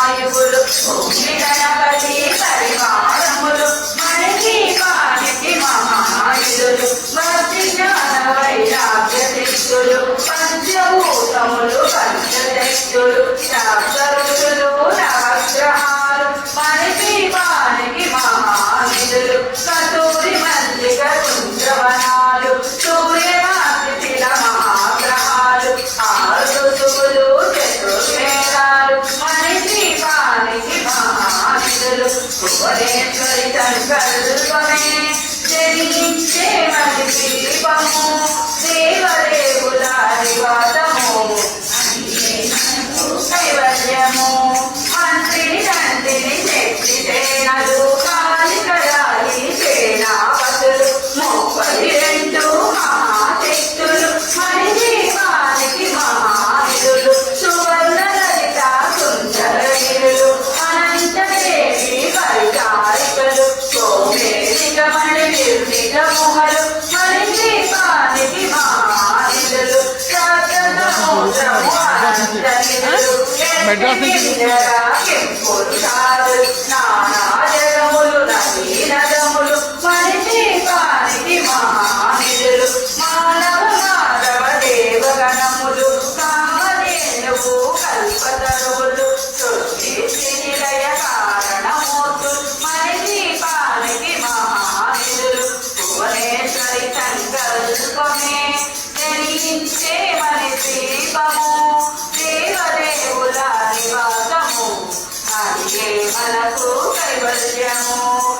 వాయువులు భూమి గణపతి పరివారములు భువనేశ్వరి జనించే మనిషి దీపము దేవదేవుల నివాసము మెడ్రాస్ నుంచి జనించే దీపము దేవదేవుల నివాసము అదిగే మనకు కైవల్యము.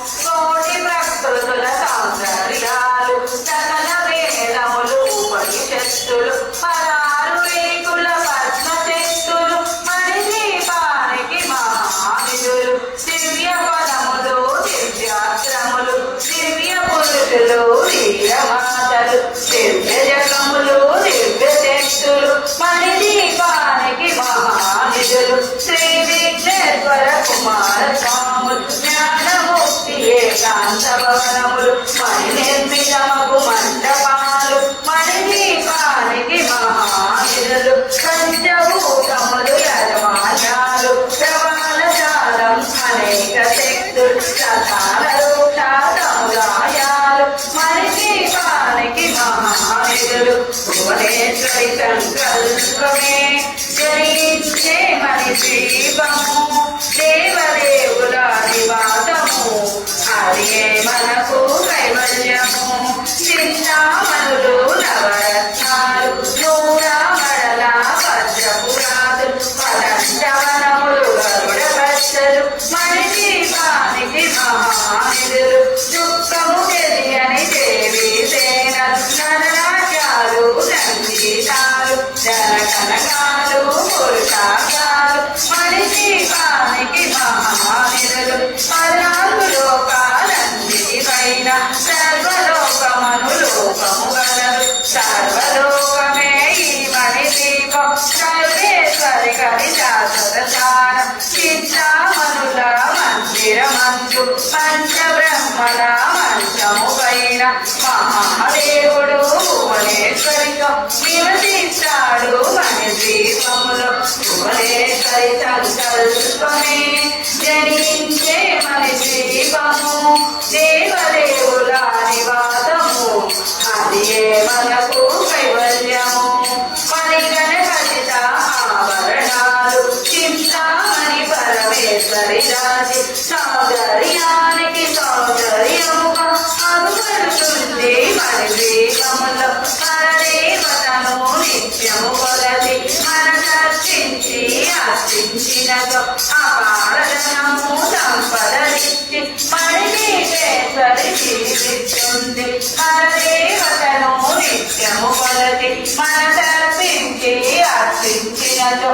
ఏకాంత మణి నిర్మితమగు మండపాలు మనిషి పానికి మహానిధులు పంచభూతములు యజమానాలు జాలం అనేక శక్తులు ప్రధాన సముదాయాలు మనిషి పానికి మహానిధులు భువనేశ్వరి సంకల్పమే. జయించే మణి దీపము పంచబ్రహ్మణ మంచముపైన మహాదేవుడు భువనేశ్వరితో నివసిస్తాడు మన దీపములో భువనేశ్వరి సంకల్పమే జనించే మన దీపము దేవదేవుల నివాసము అది మనకు పరమేశ్వరి సౌందర్యానికి సౌందర్యముగా అనుకరుతుంది పరదేవతను నిత్యము కొలది మన దర్శించి అర్చించినదో అపారధనము సంపదలిచ్చి జీవిస్తుంది. పరదేవతను నిత్యము కొలది మన దర్శించి అర్చించినదో